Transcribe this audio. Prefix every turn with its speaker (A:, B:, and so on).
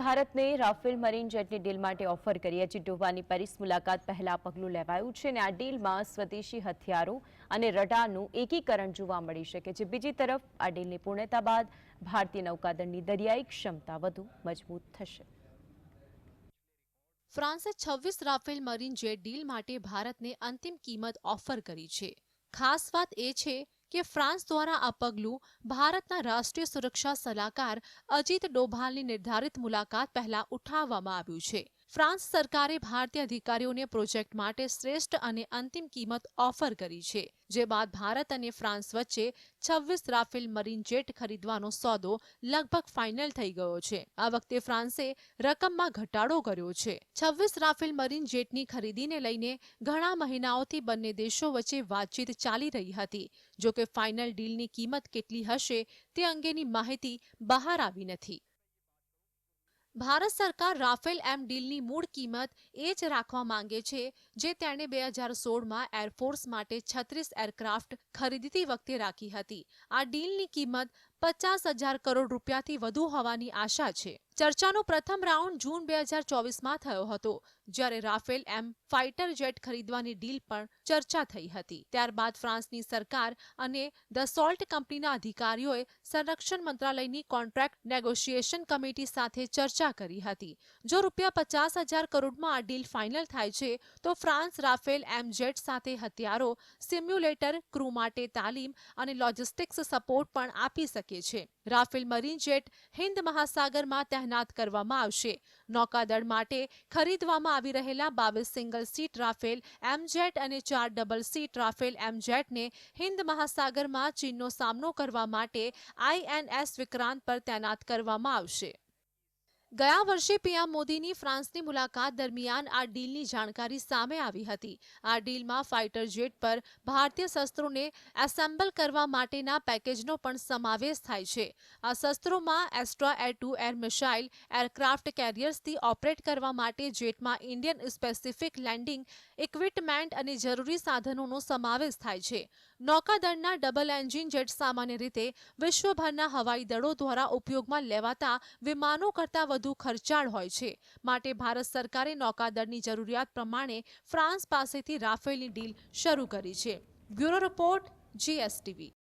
A: ભારતને Rafale marine જેટની deal માટે ઓફર કરી અજીત ડોભાલની પેરિસ મુલાકાત પહેલા પગલું લેવાયું છે અને આ ડીલમાં સ્વદેશી હથિયારો અને રડારનું એકીકરણ જોવા મળી શકે છે. બીજી તરફ આ ડીલની પૂર્ણતા બાદ ભારતીય નૌકાદળની દરિયાઈ ક્ષમતા વધુ મજબૂત થશે.
B: ફ્રાન્સે છવ્વીસ રાફેલ મરીન જેટ ડીલ માટે ભારતને અંતિમ કિંમત ઓફર કરી છે. ખાસ વાત એ છે કે ફ્રાન્સ દ્વારા આ પગલું ભારતના રાષ્ટ્રીય સુરક્ષા સલાહકાર અજીત ડોભાલની નિર્ધારિત મુલાકાત પહેલા ઉઠાવવામાં આવ્યું છે. ફ્રાન્સ સરકારે ભારતીય અધિકારીઓને પ્રોજેક્ટ માટે શ્રેષ્ઠ અને અંતિમ કિંમત ઓફર કરી છે, જે બાદ ભારત અને ફ્રાન્સ વચ્ચે છવ્વીસ રાફેલ મરીન જેટ ખરીદવાનો સોદો લગભગ ફાઇનલ થઈ ગયો છે. આ વખતે ફ્રાન્સે રકમમાં ઘટાડો કર્યો છે. છવ્વીસ રાફેલ મરીન જેટની ખરીદીને લઈને ઘણા મહિનાઓથી બંને દેશો વચ્ચે વાતચીત ચાલી રહી હતી. જો કે ફાઇનલ ડીલની કિંમત કેટલી હશે તે અંગેની માહિતી બહાર આવી નથી. ભારત સરકાર રાફેલ એમ ડીલની મૂળ કિંમત એ જ રાખવા માંગે છે, જે તેણે બે હજાર સોળમાં એરફોર્સ માટે છત્રીસ એરક્રાફ્ટ ખરીદતી વખતે રાખી હતી. આ ડીલની કિંમત પચાસ હજાર કરોડ રૂપિયાથી વધુ હોવાની આશા છે. ચર્ચાનો પ્રથમ રાઉન્ડ જૂન બે હજાર ચોવીસમાં થયો હતો, જ્યારે રાફેલ એમ ફાઇટર જેટ ખરીદવાની ડીલ પણ ચર્ચા થઈ હતી. ત્યારબાદ ફ્રાન્સની સરકાર અને ધ સોલ્ટ કંપનીના અધિકારીઓએ સંરક્ષણ મંત્રાલયની કોન્ટ્રાક્ટ નેગોશિએશન કમિટી સાથે ચર્ચા કરી હતી. જો રૂપિયા પચાસ હજાર કરોડમાં આ ડીલ ફાઇનલ થાય છે, તો ફ્રાન્સ રાફેલ એમ જેટ સાથે હથિયારો, સિમ્યુલેટર, ક્રૂ માટે તાલીમ અને લોજિસ્ટિક્સ સપોર્ટ પણ આપી શકે છે. રાફેલ મરીન જેટ હિન્દ મહાસાગરમાં તહેનાત કરવામાં આવશે. નૌકાદળ માટે ખરીદવામાં આવી રહેલા બાવીસ સિંગલ સીટ રાફેલ એમજેટ અને ચાર ડબલ સીટ રાફેલ એમજેટને હિન્દ મહાસાગરમાં ચીનનો સામનો કરવા માટે આઈએનએસ વિક્રાંત પર તૈનાત કરવામાં આવશે. ગયા વર્ષે પીએમ મોદીની ફ્રાન્સની મુલાકાત દરમિયાન આ ડીલની જાણકારી સામે આવી હતી. આ ડીલમાં ફાઇટર જેટ પર ભારતીય શસ્ત્રોને એસેમ્બલ કરવા માટેના પેકેજનો પણ સમાવેશ થાય છે. આ શસ્ત્રોમાં Astra air to air missile, aircraft કેરિયર્સથી operate કરવા માટે જેટમાં ઇન્ડિયન સ્પેસિફિક લેન્ડિંગ ઇક્વિપમેન્ટ અને જરૂરી સાધનોનો સમાવેશ થાય છે. નૌકાદળના ડબલ એન્જિન જેટ સામાન્ય રીતે વિશ્વભરના હવાઈ દળો દ્વારા ઉપયોગમાં લેવાતા વિમાનો કરતાં વધુ ખર્ચાળ હોય છે. માટે ભારત સરકારે નૌકાદળની જરૂરિયાત પ્રમાણે ફ્રાન્સ પાસેથી રાફેલની ડીલ શરૂ કરી છે. Bureau report, GSTV.